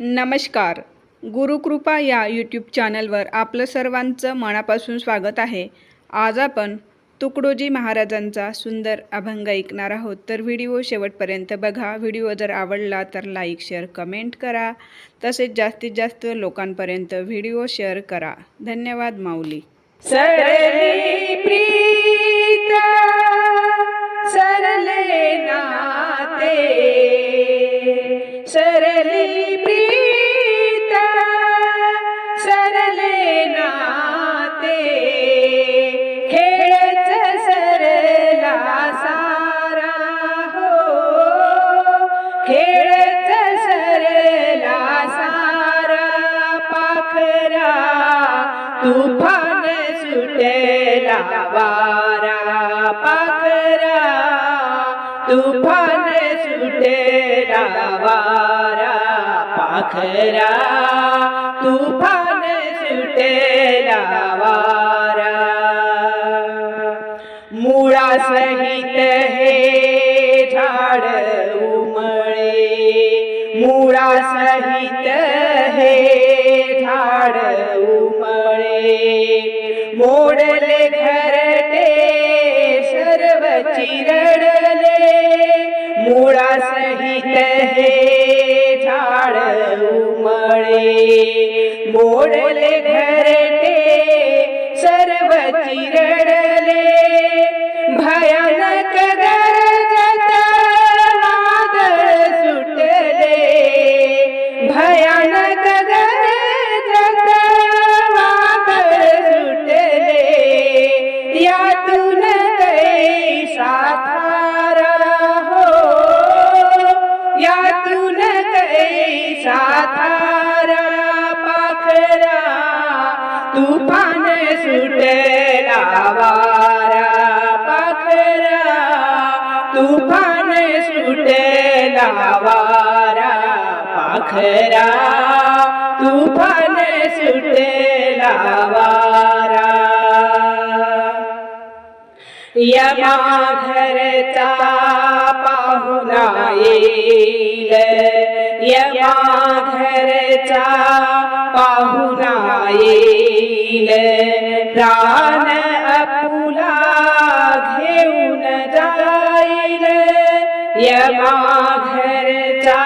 नमस्कार. गुरुकृपा या यूट्यूब चॅनलवर आपलं सर्वांचं मनापासून स्वागत आहे. आज आपण तुकडोजी महाराजांचा सुंदर अभंग ऐकणार आहोत. तर व्हिडिओ शेवटपर्यंत बघा. व्हिडिओ जर आवडला तर लाईक शेअर कमेंट करा. तसेच जास्तीत जास्त लोकांपर्यंत व्हिडिओ शेअर करा. धन्यवाद माऊली. तुफान सुटला वारा पाखरा। तुफान सुटला वारा पाखरा। तुफान सुटला वारा मुळासहित हे झाड उमळे मुळासहित हे झाड उमळे। मोडले घरटे सर्व चिरडले मुळासहित हे झाड उमळे मोडले घरटे सर्व चिरडले भयानक वादळ सुटले। भयानक तुफान सुटला वारा पाखरा. तुफान सुटला वारा पाखरा. तुफान सुटेला वारा. यमा घरचा प्राण अपुला घेऊन जाईल यमा घरचा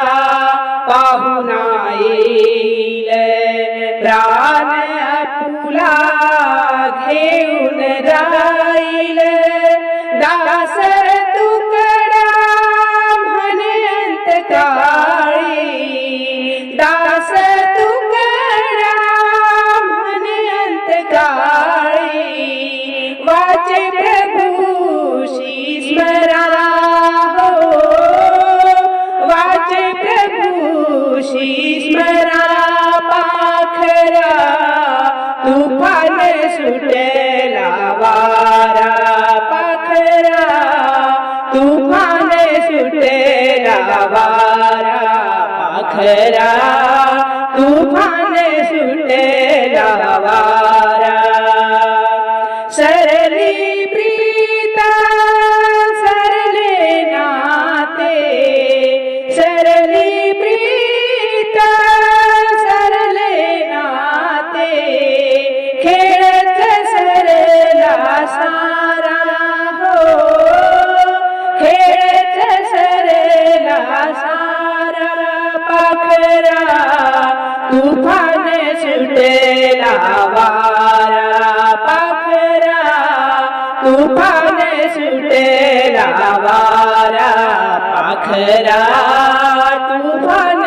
पाहुणा येईल। प्राण अपुला घेऊन जाईल। दासर तुकडा म्हणे अंतकाळी स्मरा पाखरा तुफान सुटेला वारा पाखरा तुफान सुटेला वारा पाखरा तुफान सुटेला वारा खेळत सरला सारा हो। खेळत सरला सारा पाखरा, तुफान सुटला वारा पाखरा, तुफान सुटला वारा पाखरा, तुफान